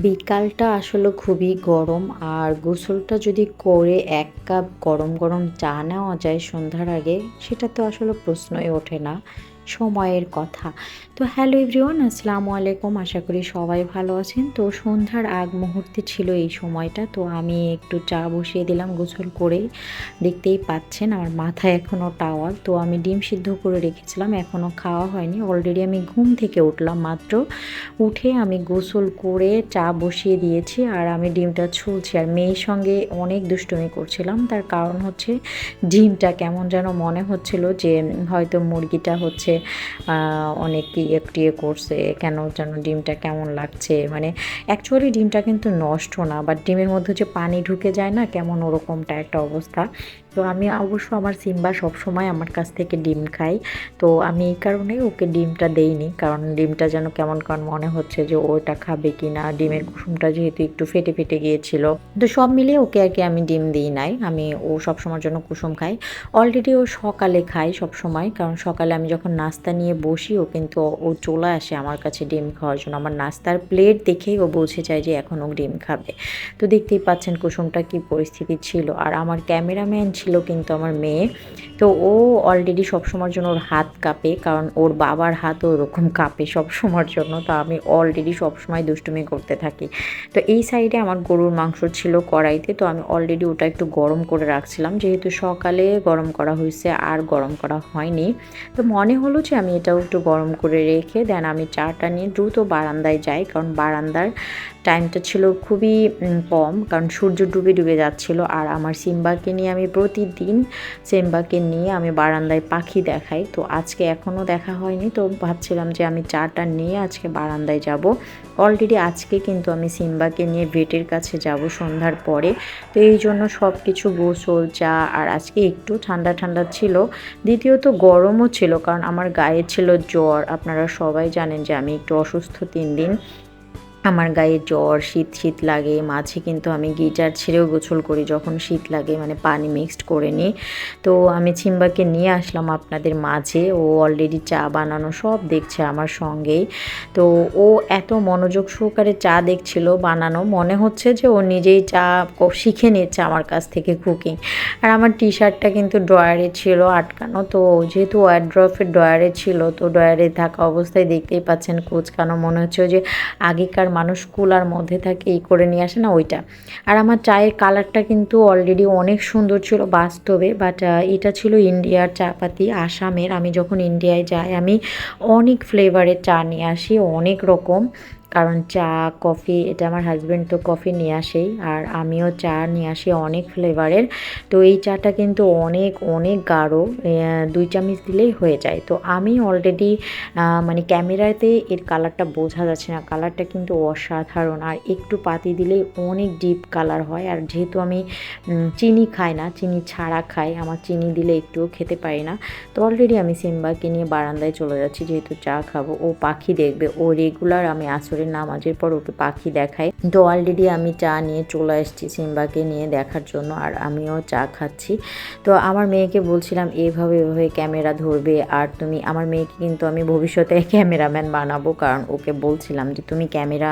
বিকালটা আসলে খুবই গরম আর গোসলটা যদি করে এক কাপ গরম গরম চা নেওয়া যায় সন্ধ্যার আগে, সেটা তো আসলে প্রশ্নই ওঠে না। সময়ের কথা। তো হ্যালো এভরিওয়ান, আসসালামু আলাইকুম। আশা করি সবাই ভালো আছেন। তো সন্ধ্যার আগ মুহূর্তে ছিল এই সময়টা। তো আমি একটু চা বসিয়ে দিলাম, গোসল করেই। দেখতেই পাচ্ছেন আমার মাথায় এখনও টাওয়াল। তো আমি ডিম সিদ্ধ করে রেখেছিলাম এখনও খাওয়া হয়নি। অলরেডি আমি ঘুম থেকে উঠলাম মাত্র। উঠে আমি গোসল করে চা বসিয়ে দিয়েছি আর আমি ডিমটা ছুলছি। আর মেয়ের সঙ্গে অনেক দুষ্টুমি করছিলাম। তার কারণ হচ্ছে ডিমটা কেমন যেন মনে হচ্ছিল যে হয়তো মুরগিটা হচ্ছে অনেক একটু ইয়ে করছে, কেন যেন ডিমটা কেমন লাগছে। মানে অ্যাকচুয়ালি ডিমটা কিন্তু নষ্ট না বাট ডিমের মধ্যে যে পানি ঢুকে যায় না, কেমন ওরকমটা একটা অবস্থা। তো আমি অবশ্য আমার সিম্বা সবসময় আমার কাছ থেকে ডিম খাই। তো আমি এই কারণে ওকে ডিমটা দেইনি, কারণ ডিমটা যেন কেমন কেমন মনে হচ্ছে যে ওটা খাবে কি না ডিমের কুসুমটা যেহেতু একটু ফেটে ফেটে গিয়েছিল। তো সব মিলিয়ে ওকে আর কি আমি ডিম দিই নাই। আমি ও সবসময়ের জন্য কুসুম খাই। অলরেডি ও সকালে খাই সবসময়, কারণ সকালে আমি যখন নাস্তা নিয়ে বসি, ও কিন্তু ও চলে আসে আমার কাছে ডিম খাওয়ার জন্য। আমার নাস্তার প্লেট দেখেই ও বুঝে যায় যে এখন ও ডিম খাবে। তো দেখতেই পাচ্ছেন কুসুমটা কি পরিস্থিতি ছিল। আর আমার ক্যামেরাম্যান ছিল কিন্তু আমার মেয়ে। তো ও অলরেডি সবসময়ের জন্য ওর হাত কাঁপে, কারণ ওর বাবার হাতও ওরকম কাঁপে সবসময়ের জন্য। তো আমি অলরেডি সবসময় দুষ্টুমি করতে থাকি। তো এই সাইডে আমার গরুর মাংস ছিল কড়াইতে। তো আমি অলরেডি ওটা একটু গরম করে রাখছিলাম। যেহেতু সকালে গরম করা হয়েছে, আর গরম করা হয়নি। তো মনে হলো যে আমি এটাও একটু গরম করে রেখে দেন আমি চাটা নিয়ে দ্রুত বারান্দায় যাই। কারণ বারান্দার টাইমটা ছিল খুবই কম। কারণ সূর্য ডুবে ডুবে যাচ্ছিল। আর আমার সিম্বাকে নিয়ে আমি প্রতিদিন সিম্বাকে নিয়ে আমি বারান্দায় পাখি দেখাই। তো আজকে এখনও দেখা হয়নি। তো ভাবছিলাম যে আমি চাটা নিয়ে আজকে বারান্দায় যাব। অলরেডি আজকে কিন্তু আমি সিম্বাকে নিয়ে ভেটের কাছে যাব সন্ধ্যার পরে। তো এই জন্য সব কিছু গোসল, চা আর আজকে একটু ঠান্ডা ঠান্ডা ছিল। দ্বিতীয়ত গরমও ছিল। কারণ আমার গায়ে ছিল জ্বর। আপনারা সবাই জানেন যে আমি একটু অসুস্থ তিন দিন। আমার গায়ে জ্বর, শীত শীত লাগে, মাঝে কিন্তু আমি গিটার ছেড়েও গোছল করি যখন শীত লাগে মানে পানি মিক্সড করে নিই। তো আমি ছিম্বাকে নিয়ে আসলাম আপনাদের মাঝে, ও অলরেডি চা বানানো সব দেখছে আমার সঙ্গেই। তো ও এত মনোযোগ সহকারে চা দেখছিল বানানো, মনে হচ্ছে যে ও নিজেই চা শিখে নিচ্ছে আমার কাছ থেকে কুকিং আর আমার টি শার্টটা কিন্তু ড্রয়ারে ছিল আটকানো, তো যেহেতু ওয়ারড্রফের ড্রয়ারে ছিল, তো ড্রয়ারে থাকা অবস্থায় দেখতেই পাচ্ছেন কুচকানো, মনে হচ্ছে যে আগেকার মানুষ কুলার মধ্যে থাকে, এই করে নিয়ে আসে না ওইটা। আর আমার চায়ের কালারটা কিন্তু অলরেডি অনেক সুন্দর ছিল বাস্তবে বাট এটা ছিল ইন্ডিয়ার চা পাতি আসামের। আমি যখন ইন্ডিয়ায় যাই, আমি অনেক ফ্লেভারের চা নিয়ে আসি, অনেক রকম। কারণ চা, কফি, এটা আমার হাজব্যান্ড তো কফি নিয়ে আসেই, আর আমিও চা নিয়ে আসি অনেক ফ্লেভারের তো এই চাটা কিন্তু অনেক অনেক গাঢ় দুই চামচ দিলেই হয়ে যায়। তো আমি অলরেডি মানে ক্যামেরাতে এর কালারটা বোঝা যাচ্ছে না। কালারটা কিন্তু অসাধারণ, আর একটু পাতি দিলেই অনেক ডিপ কালার হয়। আর যেহেতু আমি চিনি খাই না, চিনি ছাড়া খাই, আমার চিনি দিলে একটুও খেতে পারি না। তো অলরেডি আমি সিম্বাকে নিয়ে বারান্দায় চলে যাচ্ছি, যেহেতু চা খাব। ও পাখি দেখবে, ও রেগুলার আমি আসরে করে নামাজের পর ওকে পাখি দেখায়। তো অলরেডি আমি চা নিয়ে চলে এসেছি সিম্বাকে নিয়ে দেখার জন্য আর আমিও চা খাচ্ছি। তো আমার মেয়েকে বলছিলাম, এভাবে এভাবে ক্যামেরা ধরবে আর তুমি আমার মেয়েকে কিন্তু আমি ভবিষ্যতে ক্যামেরাম্যান বানাবো কারণ ওকে বলছিলাম যে, তুমি ক্যামেরা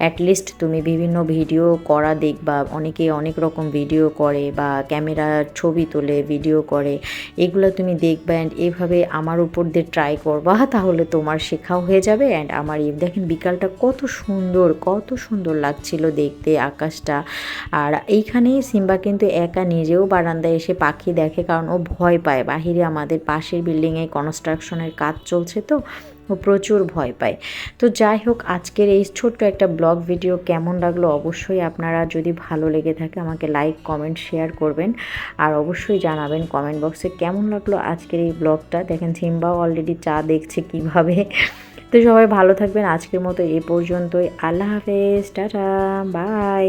অ্যাটলিস্ট তুমি বিভিন্ন ভিডিও করা দেখবা অনেকে অনেক রকম ভিডিও করে বা ক্যামেরার ছবি তোলে, ভিডিও করে। এগুলো তুমি দেখবে অ্যান্ড এভাবে আমার উপর দিয়ে ট্রাই করবা, তাহলে তোমার শেখাও হয়ে যাবে অ্যান্ড আমার দেখেন বিকালটা কত কত সুন্দর কত সুন্দর লাগছিল দেখতে আকাশটা। আর এইখানে সিম্বা কিন্তু একা নিজেও বারান্দায় এসে পাখি দেখে, কারণ ও ভয় পায়। বাহিরে আমাদের পাশের বিল্ডিংয়ে কনস্ট্রাকশনের কাজ চলছে তো, ও প্রচুর ভয় পায়। তো যাই হোক, আজকের এই ছোট্ট একটা ব্লগ ভিডিও কেমন লাগল অবশ্যই আপনারা যদি ভালো লেগে থাকে আমাকে লাইক, কমেন্ট, শেয়ার করবেন। আর অবশ্যই জানাবেন কমেন্ট বক্সে কেমন লাগল আজকের এই ব্লগটা। দেখেন সিম্বাও অলরেডি চা দেখছে কীভাবে। তো সবাই ভালো থাকবেন। আজকের মতো এ পর্যন্তই। আল্লাহ হাফেজ। টাটা। বাই।